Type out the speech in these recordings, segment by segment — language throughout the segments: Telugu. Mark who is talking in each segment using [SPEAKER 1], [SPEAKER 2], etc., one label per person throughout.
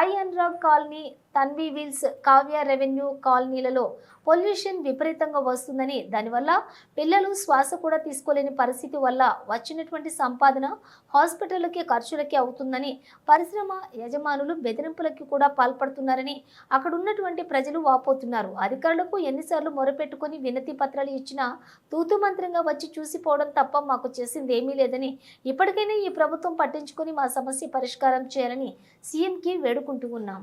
[SPEAKER 1] సాయి అనురాగ్ కాలనీ తన్వి విల్స్ కావ్య రెవెన్యూ కాలనీలలో పొల్యూషన్ విపరీతంగా వస్తుందని దానివల్ల పిల్లలు శ్వాస కూడా తీసుకోలేని పరిస్థితి వల్ల వచ్చినటువంటి సంపాదన హాస్పిటల్కి ఖర్చులకి అవుతుందని పరిశ్రమ యజమానులు బెదిరింపులకి కూడా పాల్పడుతున్నారని అక్కడ ఉన్నటువంటి ప్రజలు వాపోతున్నారు. అధికారులకు ఎన్నిసార్లు మొరపెట్టుకుని వినతి పత్రాలు ఇచ్చినా తూతు మంత్రంగా వచ్చి చూసిపోవడం తప్ప మాకు చేసింది ఏమీ లేదని ఇప్పటికైనా ఈ ప్రభుత్వం పట్టించుకొని మా సమస్య పరిష్కారం చేయాలని సీఎంకి వేడుకుంటూ ఉన్నాం.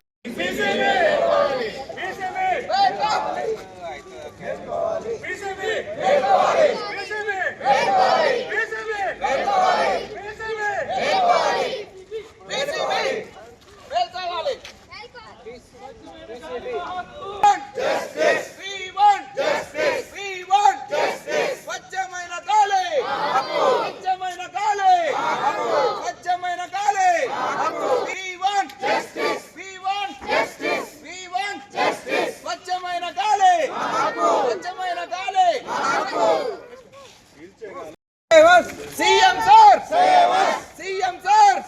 [SPEAKER 2] We want justice. We want justice. స్వచ్ఛమైన గాలి స్వచ్ఛమైన గాలి స్వచ్ఛమైన గాలి We want justice. We want justice. We want justice. స్వచ్ఛమైన గాలి స్వచ్ఛమైన గాలి CM sir CM sir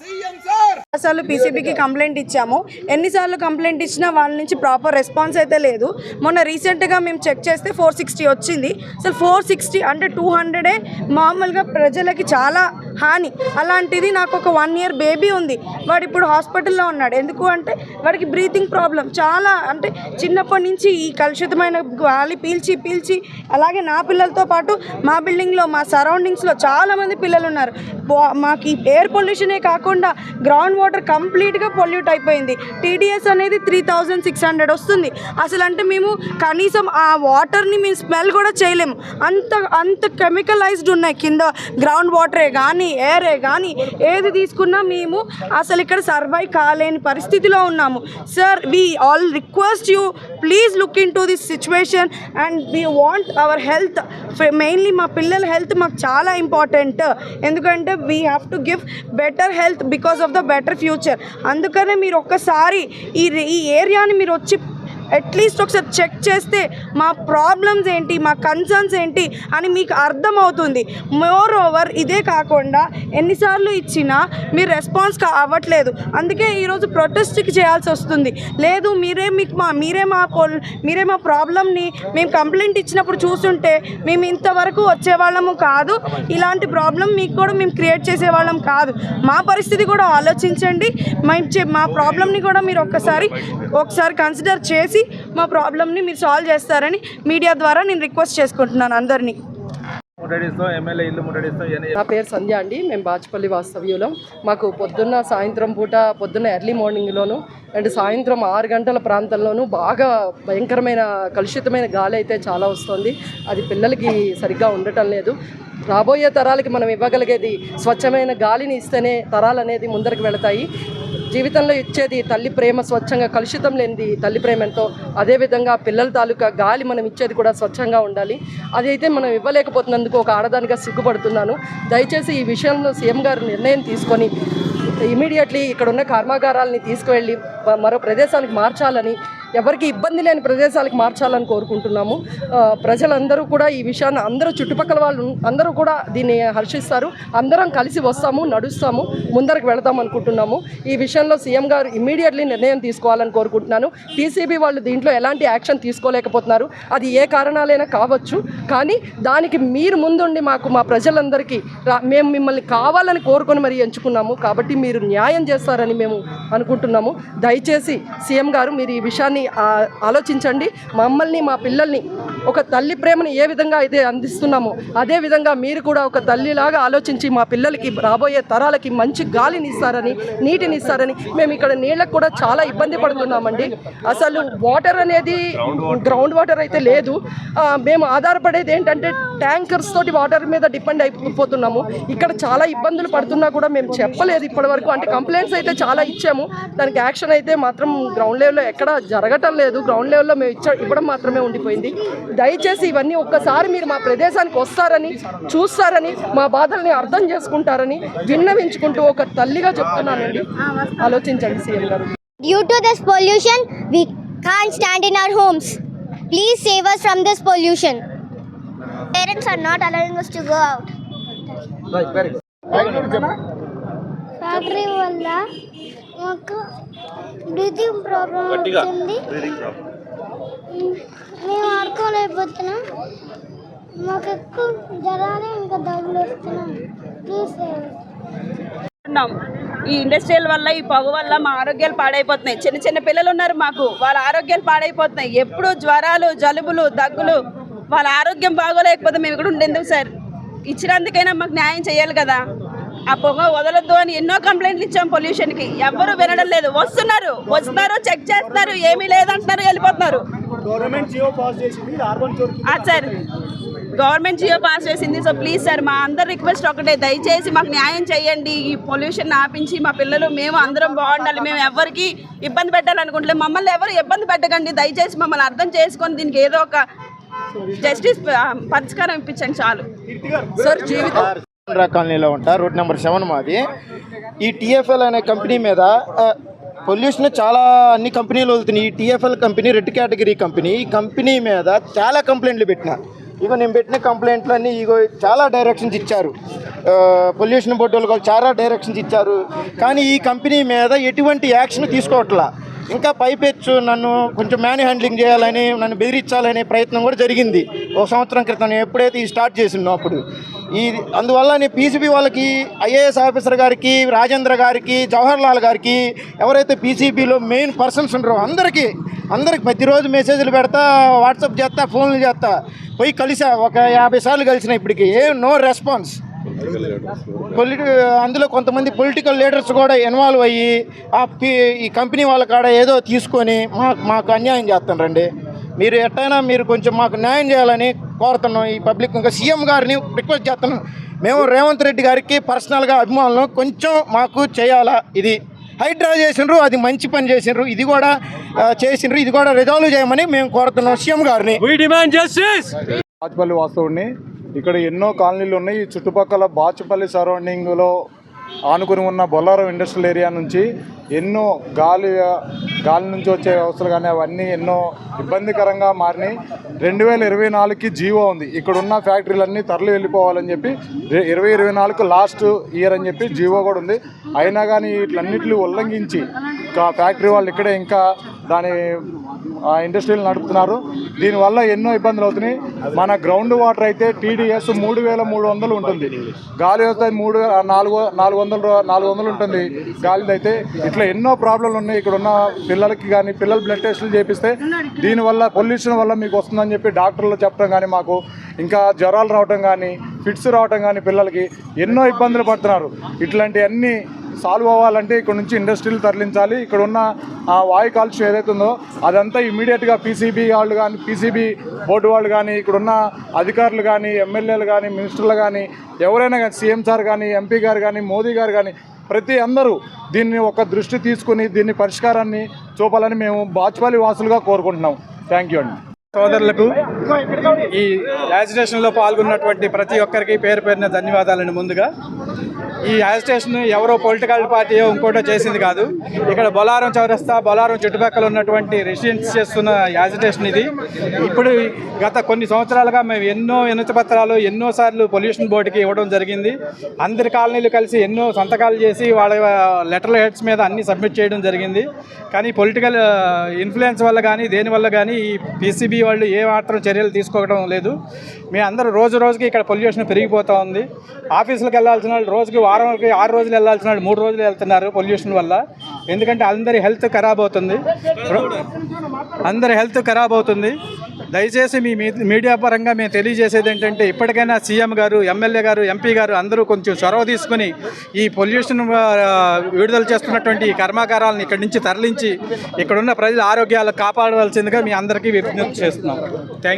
[SPEAKER 2] CM sir
[SPEAKER 3] సార్లు పీసీబీకి కంప్లైంట్ ఇచ్చాము. ఎన్నిసార్లు కంప్లైంట్ ఇచ్చినా వాళ్ళ నుంచి ప్రాపర్ రెస్పాన్స్ అయితే లేదు. మొన్న రీసెంట్గా మేము చెక్ చేస్తే ఫోర్ సిక్స్టీ వచ్చింది. అసలు ఫోర్ సిక్స్టీ అంటే టూ హండ్రెడే మామూలుగా ప్రజలకి చాలా హాని. అలాంటిది నాకు ఒక వన్ ఇయర్ బేబీ ఉంది. వాడు ఇప్పుడు హాస్పిటల్లో ఉన్నాడు. ఎందుకు అంటే వాడికి బ్రీతింగ్ ప్రాబ్లం చాలా అంటే చిన్నప్పటి నుంచి ఈ కలుషితమైన గాలి పీల్చి పీల్చి అలాగే నా పిల్లలతో పాటు మా బిల్డింగ్లో మా సరౌండింగ్స్లో చాలామంది పిల్లలు ఉన్నారు. మాకు ఎయిర్ పొల్యూషనే కాకుండా గ్రౌండ్ వాటర్ కంప్లీట్గా పొల్యూట్ అయిపోయింది. టీడీఎస్ అనేది త్రీ థౌజండ్ సిక్స్ హండ్రెడ్ వస్తుంది. అసలు అంటే మేము కనీసం ఆ వాటర్ని మేము స్మెల్ కూడా చేయలేము. అంత అంత కెమికలైజ్డ్ ఉన్నాయి. కింద గ్రౌండ్ వాటరే కానీ ఎయిరే కానీ ఏది తీసుకున్నా మేము అసలు ఇక్కడ సర్వైవ్ కాలేని పరిస్థితిలో ఉన్నాము. Sir we all request you please look in to this situation and we want our health mainly మా పిల్లల హెల్త్ మాకు చాలా ఇంపార్టెంట్ ఎందుకంటే we have to give better health because of the better future అందుకనే మీరు ఒక్కసారి ఈ ఈ ఏరియాని మీరు వచ్చి అట్లీస్ట్ ఒకసారి చెక్ చేస్తే మా ప్రాబ్లమ్స్ ఏంటి మా కన్సర్న్స్ ఏంటి అని మీకు అర్థమవుతుంది. మోర్ ఓవర్ ఇదే కాకుండా ఎన్నిసార్లు ఇచ్చినా మీరు రెస్పాన్స్ అవ్వట్లేదు. అందుకే ఈరోజు ప్రొటెస్ట్కి చేయాల్సి వస్తుంది. లేదు మీరే మీకు మా మీరే మా పొల్ మీరే మా ప్రాబ్లమ్ని మేము కంప్లైంట్ ఇచ్చినప్పుడు చూస్తుంటే మేము ఇంతవరకు వచ్చేవాళ్ళము కాదు. ఇలాంటి ప్రాబ్లం మీకు కూడా మేము క్రియేట్ చేసేవాళ్ళం కాదు. మా పరిస్థితి కూడా ఆలోచించండి. మేము మా ప్రాబ్లమ్ని కూడా మీరు ఒక్కసారి ఒకసారి కన్సిడర్ చేసి మా ప్రాబ్లమ్ని మీరు సాల్వ్ చేస్తారని మీడియా ద్వారా నేను రిక్వెస్ట్ చేసుకుంటున్నాను అందరినీ.
[SPEAKER 4] నా పేరు సంధ్య అండి. మేము బాచుపల్లి వాస్తవ్యులం. మాకు పొద్దున్న సాయంత్రం పూట పొద్దున్న ఎర్లీ మార్నింగ్లోను అండ్ సాయంత్రం ఆరు గంటల ప్రాంతంలోనూ బాగా భయంకరమైన కలుషితమైన గాలి అయితే చాలా వస్తుంది. అది పిల్లలకి సరిగ్గా ఉండటం లేదు. రాబోయే తరాలకి మనం ఇవ్వగలిగేది స్వచ్ఛమైన గాలిని ఇస్తేనే తరాలు అనేది ముందరికి వెళతాయి. జీవితంలో ఇచ్చేది తల్లి ప్రేమ స్వచ్ఛంగా కలుషితం లేనిది తల్లి ప్రేమ ఎంతో అదేవిధంగా పిల్లల తాలూకా గాలి మనం ఇచ్చేది కూడా స్వచ్ఛంగా ఉండాలి. అది అయితే మనం ఇవ్వలేకపోతున్నందుకు ఒక ఆడదానిగా సిగ్గుపడుతున్నాను. దయచేసి ఈ విషయంలో సీఎం గారు నిర్ణయం తీసుకొని ఇమీడియట్లీ ఇక్కడ ఉన్న కర్మాగారాలని తీసుకువెళ్ళి మరో ప్రదేశానికి మార్చాలని ఎవరికి ఇబ్బంది లేని ప్రదేశాలకు మార్చాలని కోరుకుంటున్నాము. ప్రజలందరూ కూడా ఈ విషయాన్ని అందరూ చుట్టుపక్కల వాళ్ళు అందరూ కూడా దీన్ని హర్షిస్తారు. అందరం కలిసి వస్తాము నడుస్తాము ముందరకు వెళదాం అనుకుంటున్నాము. ఈ విషయంలో సీఎం గారు ఇమీడియట్లీ నిర్ణయం తీసుకోవాలని కోరుకుంటున్నాను. పీసీబీ వాళ్ళు దీంట్లో ఎలాంటి యాక్షన్ తీసుకోలేకపోతున్నారు. అది ఏ కారణాలైనా కావచ్చు. కానీ దానికి మీరు ముందుండి మాకు మా ప్రజలందరికీ మేము మిమ్మల్ని కావాలని కోరుకొని మరి ఎంచుకున్నాము. కాబట్టి మీరు న్యాయం చేస్తారని మేము అనుకుంటున్నాము. దయచేసి సీఎం గారు మీరు ఈ విషయాన్ని ఆలోచించండి. మమ్మల్ని మా పిల్లల్ని ఒక తల్లి ప్రేమను ఏ విధంగా అయితే అందిస్తున్నామో అదే విధంగా మీరు కూడా ఒక తల్లిలాగా ఆలోచించి మా పిల్లలకి రాబోయే తరాలకి మంచి గాలిని ఇస్తారని నీటిని ఇస్తారని మేము ఇక్కడ నీళ్ళకు కూడా చాలా ఇబ్బంది పడుతున్నామండి. అసలు వాటర్ అనేది గ్రౌండ్ వాటర్ అయితే లేదు. మేము ఆధారపడేది ఏంటంటే ట్యాంకర్స్ తోటి వాటర్ మీద డిపెండ్ అయిపోతున్నాము. ఇక్కడ చాలా ఇబ్బందులు పడుతున్నా కూడా మేము చెప్పలేదు ఇప్పటివరకు. అంటే కంప్లైంట్స్ అయితే చాలా ఇచ్చాము. దానికి యాక్షన్ అయితే మాత్రం గ్రౌండ్ లెవెల్లో ఎక్కడ జరగటం లేదు. గ్రౌండ్ లెవెల్లో మేము ఇచ్చ ఇవ్వడం మాత్రమే ఉండిపోయింది. దయచేసి ఇవన్నీ ఒక్కసారి మీరు మా ప్రదేశానికి వస్తారని చూస్తారని మా బాధల్ని అర్థం చేసుకుంటారని విన్నవించుకుంటూ ఒక తల్లిగా చెప్తున్నానండి. ఆలోచించండి సీఎం గారు.
[SPEAKER 5] Due to this pollution we can stand in our homes please save us from this pollution Parents are not allowing us to go out. Factory వల్ల మాకు బ్రీతింగ్ ప్రాబ్లం వచ్చింది మేము ఆడుకోలేకపోతున్నాం. మాకు ఎక్కువ జ్వరాలు ఇంకా దగ్గులు వస్తున్నాం ప్లీజ్
[SPEAKER 6] ఈ ఇండస్ట్రియల్ వల్ల ఈ పొగ వల్ల మా ఆరోగ్యాలు పాడైపోతున్నాయి. చిన్న చిన్న పిల్లలు ఉన్నారు మాకు. వాళ్ళ ఆరోగ్యాలు పాడైపోతున్నాయి. ఎప్పుడు జ్వరాలు జలుబులు దగ్గులు వాళ్ళ ఆరోగ్యం బాగోలేకపోతే మేము ఇక్కడ ఉండేందుకు సార్. ఇచ్చినందుకైనా మాకు న్యాయం చేయాలి కదా. ఆ పొగ వదలొద్దు అని ఎన్నో కంప్లైంట్లు ఇచ్చాం పొల్యూషన్కి. ఎవ్వరూ వినడం లేదు. వస్తున్నారు. వస్తున్నారు చెక్ చేస్తున్నారు ఏమీ లేదంటున్నారు వెళ్ళిపోతున్నారు. సార్ గవర్నమెంట్ జియో పాస్ చేసింది. సో ప్లీజ్ సార్ మా అందరి రిక్వెస్ట్ ఒకటే. దయచేసి మాకు న్యాయం చేయండి. ఈ పొల్యూషన్ ఆపించి మా పిల్లలు మేము అందరం బాగుండాలి. మేము ఎవరికి ఇబ్బంది పెట్టాలనుకుంటలే మమ్మల్ని ఎవరు ఇబ్బంది పెట్టకండి. దయచేసి మమ్మల్ని అర్థం చేసుకొని దీనికి ఏదో ఒక జస్టిస్ పరిష్కారం ఇప్పించండి చాలు.
[SPEAKER 4] సార్ జీవితం
[SPEAKER 7] కాలనీలో ఉంటా రోడ్ నెంబర్ సెవెన్ మాది. ఈ టీఎఫ్ఎల్ అనే కంపెనీ మీద పొల్యూషన్ చాలా అన్ని కంపెనీలు వదులుతున్నాయి. ఈ TFL company red category company. ఈ కంపెనీ మీద చాలా కంప్లైంట్లు పెట్టిన. ఇగో నేను పెట్టిన కంప్లైంట్లు అన్నీ ఇగో చాలా డైరెక్షన్స్ ఇచ్చారు. పొల్యూషన్ బోర్డు వాళ్ళు చాలా డైరెక్షన్స్ ఇచ్చారు. కానీ ఈ కంపెనీ మీద ఎటువంటి యాక్షన్ తీసుకోవట్లా. ఇంకా పైపెచ్చు నన్ను కొంచెం మ్యాన్ హ్యాండ్లింగ్ చేయాలని నన్ను బెదిరించాలనే ప్రయత్నం కూడా జరిగింది. ఒక సంవత్సరం క్రితం నేను ఎప్పుడైతే ఈ స్టార్ట్ చేసిందో అప్పుడు. ఈ అందువల్ల నేను పీసీబీ వాళ్ళకి ఐఏఎస్ ఆఫీసర్ గారికి రాజేంద్ర గారికి జవహర్ లాల్ గారికి ఎవరైతే పీసీబీలో మెయిన్ పర్సన్స్ ఉండరో అందరికీ అందరికి ప్రతిరోజు మెసేజ్లు పెడతా వాట్సాప్ చేస్తా ఫోన్లు చేస్తా. పోయి కలిసా ఒక యాభై సార్లు కలిసిన ఇప్పటికి. ఏం నో రెస్పాన్స్ పొలిటి అందులో కొంతమంది పొలిటికల్ లీడర్స్ కూడా ఇన్వాల్వ్ అయ్యి ఆ ఈ కంపెనీ వాళ్ళ కాడ ఏదో తీసుకొని మా మాకు అన్యాయం చేస్తారండి మీరు ఎట్టయినా మీరు కొంచెం మాకు న్యాయం చేయాలని కోరుతున్నాం. ఈ పబ్లిక్ ఇంకా సీఎం గారిని రిక్వెస్ట్ చేస్తున్నాం. మేము రేవంత్ రెడ్డి గారికి పర్సనల్గా అభిమానులు కొంచెం మాకు చేయాలా? ఇది హైడ్రా చేసిండ్రు అది మంచి పని చేసిండ్రు ఇది కూడా ఆ, చేసిండ్రు ఇది కూడా రిజాల్వ్ చేయమని మేము కోరుతున్నాం సీఎం గారిని.
[SPEAKER 8] వాస్తవుడిని ఇక్కడ ఎన్నో కాలనీలు ఉన్నాయి. చుట్టుపక్కల బాచుపల్లి సరౌండింగ్లో ఆనుకుని ఉన్న బొల్లారం ఇండస్ట్రియల్ ఏరియా నుంచి ఎన్నో గాలి గాలి నుంచి వచ్చే వ్యవస్థలు కానీ అవన్నీ ఎన్నో ఇబ్బందికరంగా మారినాయి. రెండు వేల ఇరవై నాలుగుకి జీవో ఉంది. ఇక్కడ ఉన్న ఫ్యాక్టరీలన్నీ తరలి వెళ్ళిపోవాలని చెప్పి ఇరవై ఇరవై నాలుగు లాస్ట్ ఇయర్ అని చెప్పి జీవో కూడా ఉంది. అయినా కానీ వీటిలన్నింటినీ ఉల్లంఘించి ఇంకా ఫ్యాక్టరీ వాళ్ళు ఇక్కడే ఇంకా దాని ఇండస్ట్రీలు నడుపుతున్నారు. దీనివల్ల ఎన్నో ఇబ్బందులు అవుతున్నాయి. మన గ్రౌండ్ వాటర్ అయితే టీడీఎస్ మూడు వేల మూడు వందలు ఉంటుంది. గాలి వస్తే మూడు నాలుగు నాలుగు వందలు నాలుగు వందలు ఉంటుంది గాలిది అయితే. ఇట్లా ఎన్నో ప్రాబ్లంలు ఉన్నాయి. ఇక్కడ ఉన్న పిల్లలకి కానీ పిల్లలు బ్లడ్ టెస్టులు చేపిస్తే దీనివల్ల పొల్యూషన్ వల్ల మీకు వస్తుందని చెప్పి డాక్టర్లు చెప్పడం కానీ మాకు ఇంకా జ్వరాలు రావటం కానీ ఫిట్స్ రావటం కానీ పిల్లలకి ఎన్నో ఇబ్బందులు పడుతున్నారు. ఇట్లాంటివన్నీ సాల్వ్ అవ్వాలంటే ఇక్కడ నుంచి ఇండస్ట్రీలు తరలించాలి. ఇక్కడ ఉన్న ఆ వాయు కాలుష్యం ఏదైతే ఉందో అదంతా ఇమీడియట్గా పీసీబీ వాళ్ళు కానీ పీసీబీ బోర్డు వాళ్ళు కానీ ఇక్కడ ఉన్న అధికారులు కానీ ఎమ్మెల్యేలు కానీ మినిస్టర్లు కానీ ఎవరైనా కానీ సీఎం సార్ కానీ ఎంపీ గారు కానీ మోదీ గారు కానీ ప్రతి అందరూ దీన్ని ఒక దృష్టి తీసుకుని దీన్ని పరిష్కారాన్ని చూపాలని మేము బాచుపల్లి వాసులుగా కోరుకుంటున్నాం. థ్యాంక్ యూ అండి.
[SPEAKER 9] సోదరులకు ఈ యాజిటేషన్లో పాల్గొన్నటువంటి ప్రతి ఒక్కరికి పేరు పేరున ధన్యవాదాలండి ముందుగా. ఈ యాజిటేషన్ ఎవరో పొలిటికల్ పార్టీ ఇంకోటో చేసింది కాదు. ఇక్కడ బొలారం చౌరస్తా బొలారం చుట్టుపక్కల ఉన్నటువంటి రెసిడెంట్స్ చేస్తున్న యాజిటేషన్ ఇది. ఇప్పుడు గత కొన్ని సంవత్సరాలుగా మేము ఎన్నో వినతి పత్రాలు ఎన్నోసార్లు పొల్యూషన్ బోర్డుకి ఇవ్వడం జరిగింది. అందరి కాలనీలు కలిసి ఎన్నో సంతకాలు చేసి వాళ్ళ లెటర్ హెడ్స్ మీద అన్ని సబ్మిట్ చేయడం జరిగింది. కానీ పొలిటికల్ ఇన్ఫ్లుయెన్స్ వల్ల కానీ దేని వల్ల కానీ ఈ పీసీబీ వాళ్ళు ఏ మాత్రం చర్యలు తీసుకోవడం లేదు. మేము అందరూ రోజు రోజుకి ఇక్కడ పొల్యూషన్ పెరిగిపోతూ ఉంది. ఆఫీసులకు వెళ్ళాల్సిన వాళ్ళు రోజుకి వారంకి ఆరు రోజులు వెళ్ళాల్సిన మూడు రోజులు వెళ్తున్నారు పొల్యూషన్ వల్ల. ఎందుకంటే అందరి హెల్త్ ఖరాబ్ అవుతుంది. అందరి హెల్త్ ఖరాబ్ అవుతుంది. దయచేసి మీ మీ- మీడియా పరంగా మేము తెలియజేసేది ఏంటంటే ఇప్పటికైనా సీఎం గారు ఎమ్మెల్యే గారు ఎంపీ గారు అందరూ కొంచెం చొరవ తీసుకుని ఈ పొల్యూషన్ విడుదల చేస్తున్నటువంటి ఈ కర్మాగారాలను ఇక్కడి నుంచి తరలించి ఇక్కడున్న ప్రజల ఆరోగ్యాలు కాపాడవలసిందిగా మీ అందరికీ విజ్ఞప్తి చేస్తున్నాం. థ్యాంక్